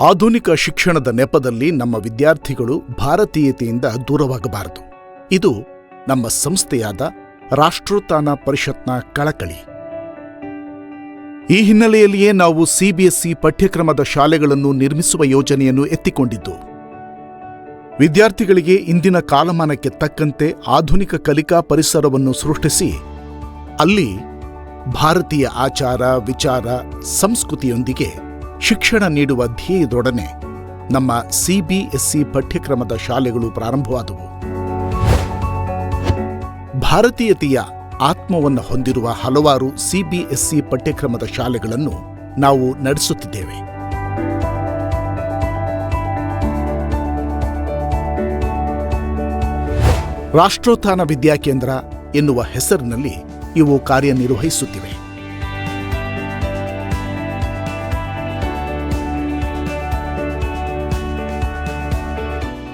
ಆಧುನಿಕ ಶಿಕ್ಷಣದ ನೆಪದಲ್ಲಿ ನಮ್ಮ ವಿದ್ಯಾರ್ಥಿಗಳು ಭಾರತೀಯತೆಯಿಂದ ದೂರವಾಗಬಾರದು. ಇದು ನಮ್ಮ ಸಂಸ್ಥೆಯಾದ ರಾಷ್ಟ್ರೋತ್ಥಾನ ಪರಿಷತ್ನ ಕಳಕಳಿ. ಈ ಹಿನ್ನೆಲೆಯಲ್ಲಿಯೇ ನಾವು ಸಿಬಿಎಸ್ಇ ಪಠ್ಯಕ್ರಮದ ಶಾಲೆಗಳನ್ನು ನಿರ್ಮಿಸುವ ಯೋಜನೆಯನ್ನು ಎತ್ತಿಕೊಂಡಿದ್ದು. ವಿದ್ಯಾರ್ಥಿಗಳಿಗೆ ಇಂದಿನ ಕಾಲಮಾನಕ್ಕೆ ತಕ್ಕಂತೆ ಆಧುನಿಕ ಕಲಿಕಾ ಪರಿಸರವನ್ನು ಸೃಷ್ಟಿಸಿ, ಅಲ್ಲಿ ಭಾರತೀಯ ಆಚಾರ, ವಿಚಾರ, ಸಂಸ್ಕೃತಿಯೊಂದಿಗೆ ಶಿಕ್ಷಣ ನೀಡುವ ಧ್ಯೇಯದೊಡನೆ ನಮ್ಮ ಸಿಬಿಎಸ್ಇ ಪಠ್ಯಕ್ರಮದ ಶಾಲೆಗಳು ಪ್ರಾರಂಭವಾದವು. ಭಾರತೀಯತೆಯ ಆತ್ಮವನ್ನು ಹೊಂದಿರುವ ಹಲವಾರು ಸಿಬಿಎಸ್ಇ ಪಠ್ಯಕ್ರಮದ ಶಾಲೆಗಳನ್ನು ನಾವು ನಡೆಸುತ್ತಿದ್ದೇವೆ. ರಾಷ್ಟ್ರೋತ್ಥಾನ ವಿದ್ಯಾಕೇಂದ್ರ ಎನ್ನುವ ಹೆಸರಿನಲ್ಲಿ ಇವು ಕಾರ್ಯನಿರ್ವಹಿಸುತ್ತಿವೆ.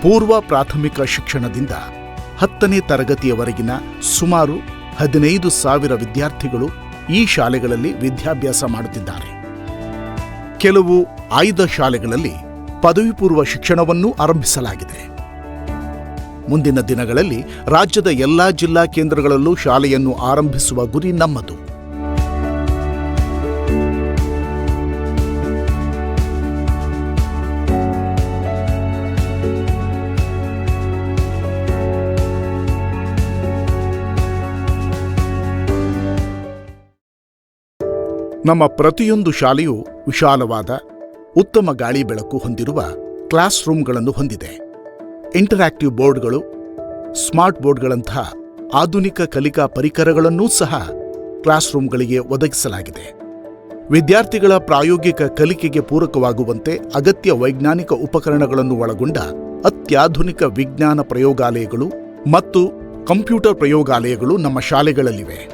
ಪೂರ್ವ ಪ್ರಾಥಮಿಕ ಶಿಕ್ಷಣದಿಂದ ಹತ್ತನೇ ತರಗತಿಯವರೆಗಿನ ಸುಮಾರು ಹದಿನೈದು ಸಾವಿರ ವಿದ್ಯಾರ್ಥಿಗಳು ಈ ಶಾಲೆಗಳಲ್ಲಿ ವಿದ್ಯಾಭ್ಯಾಸ ಮಾಡುತ್ತಿದ್ದಾರೆ. ಕೆಲವು ಆಯ್ದ ಶಾಲೆಗಳಲ್ಲಿ ಪದವಿ ಪೂರ್ವ ಶಿಕ್ಷಣವನ್ನೂ ಆರಂಭಿಸಲಾಗಿದೆ. ಮುಂದಿನ ದಿನಗಳಲ್ಲಿ ರಾಜ್ಯದ ಎಲ್ಲಾ ಜಿಲ್ಲಾ ಕೇಂದ್ರಗಳಲ್ಲೂ ಶಾಲೆಯನ್ನು ಆರಂಭಿಸುವ ಗುರಿ ನಮ್ಮದು. ನಮ್ಮ ಪ್ರತಿಯೊಂದು ಶಾಲೆಯು ವಿಶಾಲವಾದ ಉತ್ತಮ ಗಾಳಿ ಬೆಳಕು ಹೊಂದಿರುವ ಕ್ಲಾಸ್ ರೂಮ್ಗಳನ್ನು ಹೊಂದಿದೆ. ಇಂಟರಾಕ್ಟಿವ್ ಬೋರ್ಡ್ಗಳು, ಸ್ಮಾರ್ಟ್ ಬೋರ್ಡ್ಗಳಂತಹ ಆಧುನಿಕ ಕಲಿಕಾ ಪರಿಕರಗಳನ್ನೂ ಸಹ ಕ್ಲಾಸ್ ರೂಮ್ಗಳಿಗೆ ಒದಗಿಸಲಾಗಿದೆ. ವಿದ್ಯಾರ್ಥಿಗಳ ಪ್ರಾಯೋಗಿಕ ಕಲಿಕೆಗೆ ಪೂರಕವಾಗುವಂತೆ ಅಗತ್ಯ ವೈಜ್ಞಾನಿಕ ಉಪಕರಣಗಳನ್ನು ಒಳಗೊಂಡ ಅತ್ಯಾಧುನಿಕ ವಿಜ್ಞಾನ ಪ್ರಯೋಗಾಲಯಗಳು ಮತ್ತು ಕಂಪ್ಯೂಟರ್ ಪ್ರಯೋಗಾಲಯಗಳು ನಮ್ಮ ಶಾಲೆಗಳಲ್ಲಿವೆ.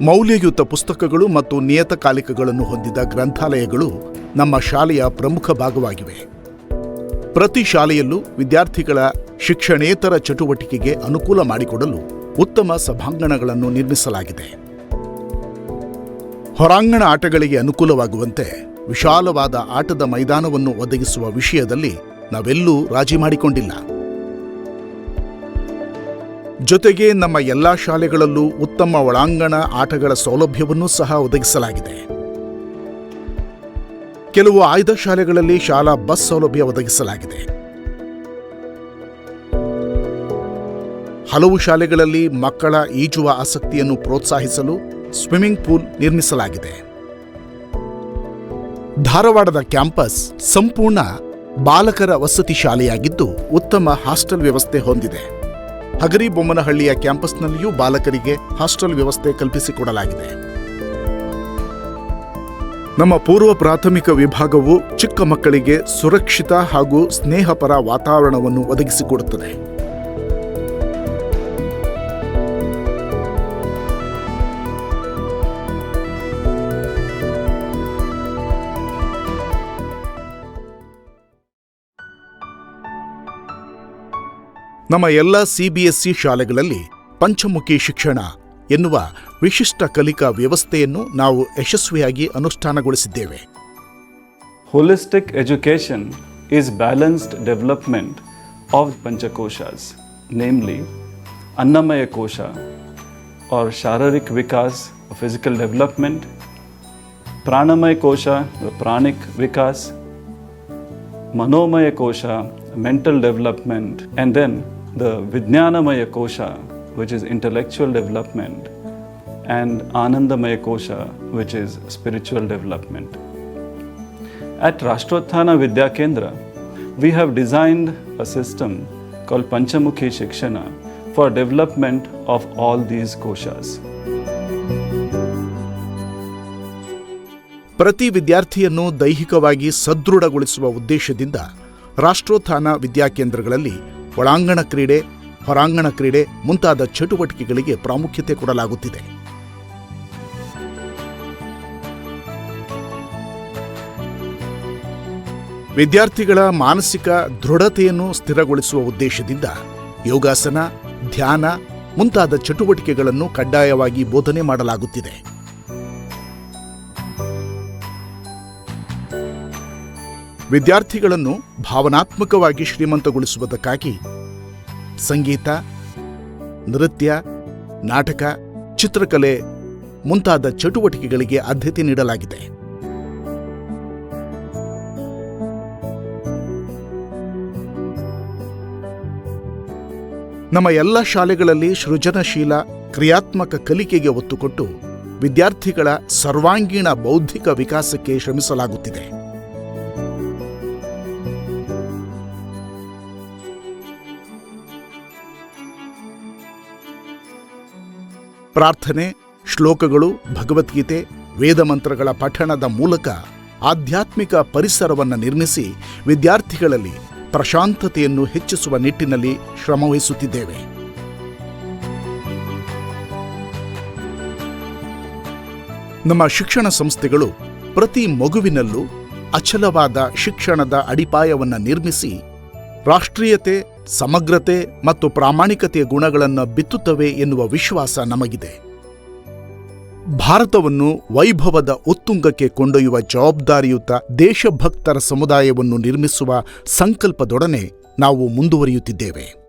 ಮೌಲ್ಯಯುತ ಪುಸ್ತಕಗಳು ಮತ್ತು ನಿಯತಕಾಲಿಕಗಳನ್ನು ಹೊಂದಿದ ಗ್ರಂಥಾಲಯಗಳು ನಮ್ಮ ಶಾಲೆಯ ಪ್ರಮುಖ ಭಾಗವಾಗಿವೆ. ಪ್ರತಿ ಶಾಲೆಯಲ್ಲೂ ವಿದ್ಯಾರ್ಥಿಗಳ ಶಿಕ್ಷಣೇತರ ಚಟುವಟಿಕೆಗೆ ಅನುಕೂಲ ಮಾಡಿಕೊಡಲು ಉತ್ತಮ ಸಭಾಂಗಣಗಳನ್ನು ನಿರ್ಮಿಸಲಾಗಿದೆ. ಹೊರಾಂಗಣ ಆಟಗಳಿಗೆ ಅನುಕೂಲವಾಗುವಂತೆ ವಿಶಾಲವಾದ ಆಟದ ಮೈದಾನವನ್ನು ಒದಗಿಸುವ ವಿಷಯದಲ್ಲಿ ನಾವೆಲ್ಲೂ ರಾಜಿ ಮಾಡಿಕೊಂಡಿಲ್ಲ. ಜೊತೆಗೆ ನಮ್ಮ ಎಲ್ಲಾ ಶಾಲೆಗಳಲ್ಲೂ ಉತ್ತಮ ಒಳಾಂಗಣ ಆಟಗಳ ಸೌಲಭ್ಯವನ್ನು ಸಹ ಒದಗಿಸಲಾಗಿದೆ. ಕೆಲವು ಆಯ್ದ ಶಾಲೆಗಳಲ್ಲಿ ಶಾಲಾ ಬಸ್ ಸೌಲಭ್ಯ ಒದಗಿಸಲಾಗಿದೆ. ಹಲವು ಶಾಲೆಗಳಲ್ಲಿ ಮಕ್ಕಳ ಈಜುವ ಆಸಕ್ತಿಯನ್ನು ಪ್ರೋತ್ಸಾಹಿಸಲು ಸ್ವಿಮ್ಮಿಂಗ್ ಪೂಲ್ ನಿರ್ಮಿಸಲಾಗಿದೆ. ಧಾರವಾಡದ ಕ್ಯಾಂಪಸ್ ಸಂಪೂರ್ಣ ಬಾಲಕರ ವಸತಿ ಶಾಲೆಯಾಗಿದ್ದು ಉತ್ತಮ ಹಾಸ್ಟೆಲ್ ವ್ಯವಸ್ಥೆ ಹೊಂದಿದೆ. ಹಗರಿಬೊಮ್ಮನಹಳ್ಳಿಯ ಕ್ಯಾಂಪಸ್ನಲ್ಲಿಯೂ ಬಾಲಕರಿಗೆ ಹಾಸ್ಟೆಲ್ ವ್ಯವಸ್ಥೆ ಕಲ್ಪಿಸಿಕೊಡಲಾಗಿದೆ. ನಮ್ಮ ಪೂರ್ವ ಪ್ರಾಥಮಿಕ ವಿಭಾಗವು ಚಿಕ್ಕ ಮಕ್ಕಳಿಗೆ ಸುರಕ್ಷಿತ ಹಾಗೂ ಸ್ನೇಹಪರ ವಾತಾವರಣವನ್ನು ಒದಗಿಸಿಕೊಡುತ್ತದೆ. ನಮ್ಮ ಎಲ್ಲ ಸಿಬಿಎಸ್ಇ ಶಾಲೆಗಳಲ್ಲಿ ಪಂಚಮುಖಿ ಶಿಕ್ಷಣ ಎನ್ನುವ ವಿಶಿಷ್ಟ ಕಲಿಕಾ ವ್ಯವಸ್ಥೆಯನ್ನು ನಾವು ಯಶಸ್ವಿಯಾಗಿ ಅನುಷ್ಠಾನಗೊಳಿಸಿದ್ದೇವೆ. Holistic education is balanced development of Panchakoshas, namely ಅನ್ನಮಯ ಕೋಶ ಆರ್ ಶಾರೀರಿಕ್ ವಿಕಾಸ್ ಫಿಸಿಕಲ್ ಡೆವಲಪ್ಮೆಂಟ್ ಪ್ರಾಣಮಯ ಕೋಶ ಪ್ರಾಣಿಕ್ ವಿಕಾಸ್ ಮನೋಮಯ ಕೋಶ mental development and then the Vijnanamaya Kosha, which is intellectual development, and Anandamaya Kosha, which is spiritual development. At Rashtrothana Vidya Kendra, we have designed a system called Panchamukhi Shikshana for development of all these koshas. ಪ್ರತಿ ವಿದ್ಯಾರ್ಥಿಯನ್ನು ದೈಹಿಕವಾಗಿ ಸದೃಢಗೊಳಿಸುವ ಉದ್ದೇಶದಿಂದ ರಾಷ್ಟ್ರೋತ್ಥಾನ ವಿದ್ಯಾಕೇಂದ್ರಗಳಲ್ಲಿ ಒಳಾಂಗಣ ಕ್ರೀಡೆ, ಹೊರಾಂಗಣ ಕ್ರೀಡೆ ಮುಂತಾದ ಚಟುವಟಿಕೆಗಳಿಗೆ ಪ್ರಾಮುಖ್ಯತೆ ಕೊಡಲಾಗುತ್ತಿದೆ. ವಿದ್ಯಾರ್ಥಿಗಳ ಮಾನಸಿಕ ದೃಢತೆಯನ್ನು ಸ್ಥಿರಗೊಳಿಸುವ ಉದ್ದೇಶದಿಂದ ಯೋಗಾಸನ, ಧ್ಯಾನ ಮುಂತಾದ ಚಟುವಟಿಕೆಗಳನ್ನು ಕಡ್ಡಾಯವಾಗಿ ಬೋಧನೆ ಮಾಡಲಾಗುತ್ತಿದೆ. ವಿದ್ಯಾರ್ಥಿಗಳನ್ನು ಭಾವನಾತ್ಮಕವಾಗಿ ಶ್ರೀಮಂತಗೊಳಿಸುವುದಕ್ಕಾಗಿ ಸಂಗೀತ, ನೃತ್ಯ, ನಾಟಕ, ಚಿತ್ರಕಲೆ ಮುಂತಾದ ಚಟುವಟಿಕೆಗಳಿಗೆ ಆದ್ಯತೆ ನೀಡಲಾಗಿದೆ. ನಮ್ಮ ಎಲ್ಲ ಶಾಲೆಗಳಲ್ಲಿ ಸೃಜನಶೀಲ, ಕ್ರಿಯಾತ್ಮಕ ಕಲಿಕೆಗೆ ಒತ್ತು ಕೊಟ್ಟು ವಿದ್ಯಾರ್ಥಿಗಳ ಸರ್ವಾಂಗೀಣ ಬೌದ್ಧಿಕ ವಿಕಾಸಕ್ಕೆ ಶ್ರಮಿಸಲಾಗುತ್ತಿದೆ. ಪ್ರಾರ್ಥನೆ, ಶ್ಲೋಕಗಳು, ಭಗವದ್ಗೀತೆ ವೇದ ಮಂತ್ರಗಳ ಪಠಣದ ಮೂಲಕ ಆಧ್ಯಾತ್ಮಿಕ ಪರಿಸರವನ್ನು ನಿರ್ಮಿಸಿ ವಿದ್ಯಾರ್ಥಿಗಳಲ್ಲಿ ಪ್ರಶಾಂತತೆಯನ್ನು ಹೆಚ್ಚಿಸುವ ನಿಟ್ಟಿನಲ್ಲಿ ಶ್ರಮವಹಿಸುತ್ತಿದ್ದೇವೆ ನಮ್ಮ ಶಿಕ್ಷಣ ಸಂಸ್ಥೆಗಳು ಪ್ರತಿ ಮಗುವಿನಲ್ಲೂ ಅಚಲವಾದ ಶಿಕ್ಷಣದ ಅಡಿಪಾಯವನ್ನು ನಿರ್ಮಿಸಿ ರಾಷ್ಟ್ರೀಯತೆ ಸಮಗ್ರತೆ ಮತ್ತು ಪ್ರಾಮಾಣಿಕತೆಯ ಗುಣಗಳನ್ನು ಬಿತ್ತುತ್ತವೆ ಎನ್ನುವ ವಿಶ್ವಾಸ ನಮಗಿದೆ. ಭಾರತವನ್ನು ವೈಭವದ ಉತ್ತುಂಗಕ್ಕೆ ಕೊಂಡೊಯ್ಯುವ ಜವಾಬ್ದಾರಿಯುತ ದೇಶಭಕ್ತರ ಸಮುದಾಯವನ್ನು ನಿರ್ಮಿಸುವ ಸಂಕಲ್ಪದೊಡನೆ ನಾವು ಮುಂದುವರಿಯುತ್ತಿದ್ದೇವೆ.